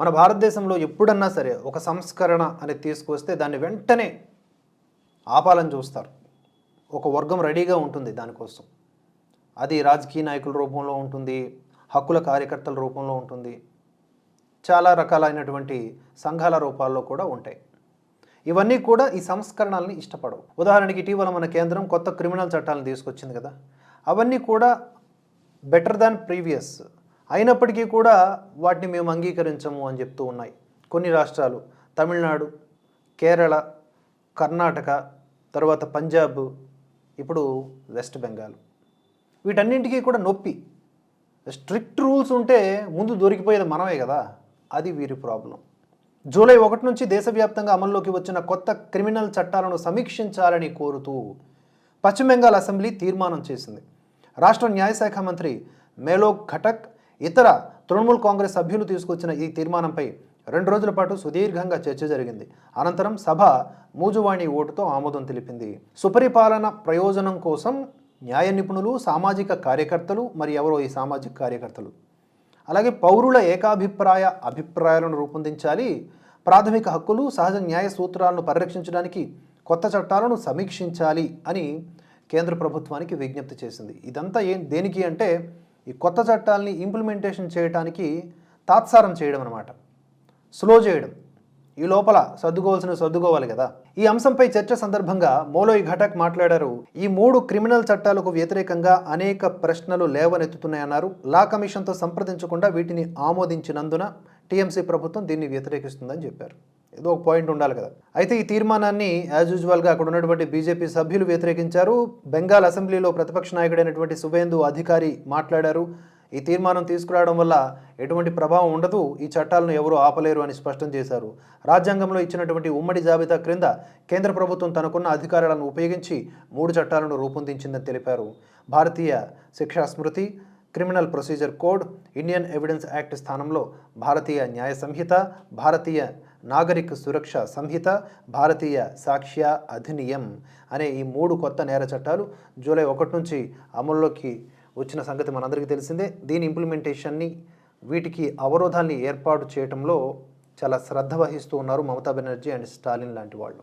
మన భారతదేశంలో ఎప్పుడన్నా సరే ఒక సంస్కరణ అనేది తీసుకొస్తే దాన్ని వెంటనే ఆపాలని చూస్తారు. ఒక వర్గం రెడీగా ఉంటుంది దానికోసం. అది రాజకీయ నాయకుల రూపంలో ఉంటుంది హక్కుల కార్యకర్తల రూపంలో ఉంటుంది. చాలా రకాలైనటువంటి సంఘాల రూపాల్లో కూడా ఉంటాయి. ఇవన్నీ కూడా ఈ సంస్కరణల్ని ఇష్టపడవు. ఉదాహరణకి ఇటీవల మన కేంద్రం కొత్త క్రిమినల్ చట్టాలను తీసుకొచ్చింది కదా. అవన్నీ కూడా బెటర్ దాన్ ప్రీవియస్ అయినప్పటికీ కూడా వాటిని మేము అంగీకరించము అని చెప్తూ ఉన్నాయి. కొన్ని రాష్ట్రాలు తమిళనాడు కేరళ కర్ణాటక తర్వాత పంజాబ్ ఇప్పుడు వెస్ట్ బెంగాల్. వీటన్నింటికీ కూడా నొప్పి. స్ట్రిక్ట్ రూల్స్ ఉంటే ముందు దొరికిపోయేది మనమే కదా. అది వీరి ప్రాబ్లం. జూలై ఒకటి నుంచి దేశవ్యాప్తంగా అమల్లోకి వచ్చిన కొత్త క్రిమినల్ చట్టాలను సమీక్షించాలని కోరుతూ పశ్చిమ బెంగాల్ అసెంబ్లీ తీర్మానం చేసింది. రాష్ట్ర న్యాయశాఖ మంత్రి మేలోక్ ఘటక్ ఇతర తృణమూల్ కాంగ్రెస్ సభ్యులు తీసుకొచ్చిన ఈ తీర్మానంపై రెండు రోజుల పాటు సుదీర్ఘంగా చర్చ జరిగింది. అనంతరం సభ మూజువాణి ఓటుతో ఆమోదం తెలిపింది. సుపరిపాలన ప్రయోజనం కోసం న్యాయ నిపుణులు సామాజిక కార్యకర్తలు మరి ఎవరో ఈ సామాజిక కార్యకర్తలు. అలాగే పౌరుల ఏకాభిప్రాయ అభిప్రాయాలను రూపొందించాలి. ప్రాథమిక హక్కులు సహజ న్యాయ సూత్రాలను పరిరక్షించడానికి కొత్త చట్టాలను సమీక్షించాలి అని కేంద్ర ప్రభుత్వానికి విజ్ఞప్తి చేసింది. ఇదంతా ఏం దేనికి అంటే ఈ కొత్త చట్టాలని ఇంప్లిమెంటేషన్ చేయడానికి తాత్సారం చేయడం అనమాట స్లో చేయడం. ఈ లోపల సర్దుకోవాల్సిన సర్దుకోవాలి కదా. ఈ అంశంపై చర్చ సందర్భంగా మోలోయ్ ఘటక్ మాట్లాడారు. ఈ మూడు క్రిమినల్ చట్టాలకు వ్యతిరేకంగా అనేక ప్రశ్నలు లేవనెత్తుతున్నాయన్నారు. లా కమిషన్తో సంప్రదించకుండా వీటిని ఆమోదించినందున టీఎంసీ ప్రభుత్వం దీన్ని వ్యతిరేకిస్తుందని చెప్పారు. ఏదో ఒక పాయింట్ ఉండాలి కదా. అయితే ఈ తీర్మానాన్ని యాజ్ యూజువల్గా అక్కడ ఉన్నటువంటి బీజేపీ సభ్యులు వ్యతిరేకించారు. బెంగాల్ అసెంబ్లీలో ప్రతిపక్ష నాయకుడైనటువంటి శుభేందు అధికారి మాట్లాడారు. ఈ తీర్మానం తీసుకురావడం వల్ల ఎటువంటి ప్రభావం ఉండదు. ఈ చట్టాలను ఎవరు ఆపలేరు అని స్పష్టం చేశారు. రాజ్యాంగంలో ఇచ్చినటువంటి ఉమ్మడి జాబితా క్రింద కేంద్ర ప్రభుత్వం తనకున్న అధికారాలను ఉపయోగించి మూడు చట్టాలను రూపొందించిందని తెలిపారు. భారతీయ శిక్షా స్మృతి criminal procedure code Indian evidence act స్థానంలో భారతీయ న్యాయ సంహిత భారతీయ నాగరిక సురక్ష సంహిత భారతీయ సాక్ష్య అధినియం అనే ఈ మూడు కొత్త నేర చట్టాలు జూలై ఒకటి నుంచి అమల్లోకి వచ్చిన సంగతి మనందరికీ తెలిసిందే. దీని ఇంప్లిమెంటేషన్ని వీటికి అవరోధాల్ని ఏర్పాటు చేయడంలో చాలా శ్రద్ధ వహిస్తూ ఉన్నారు మమతా బెనర్జీ అండ్ స్టాలిన్ లాంటి వాళ్ళు.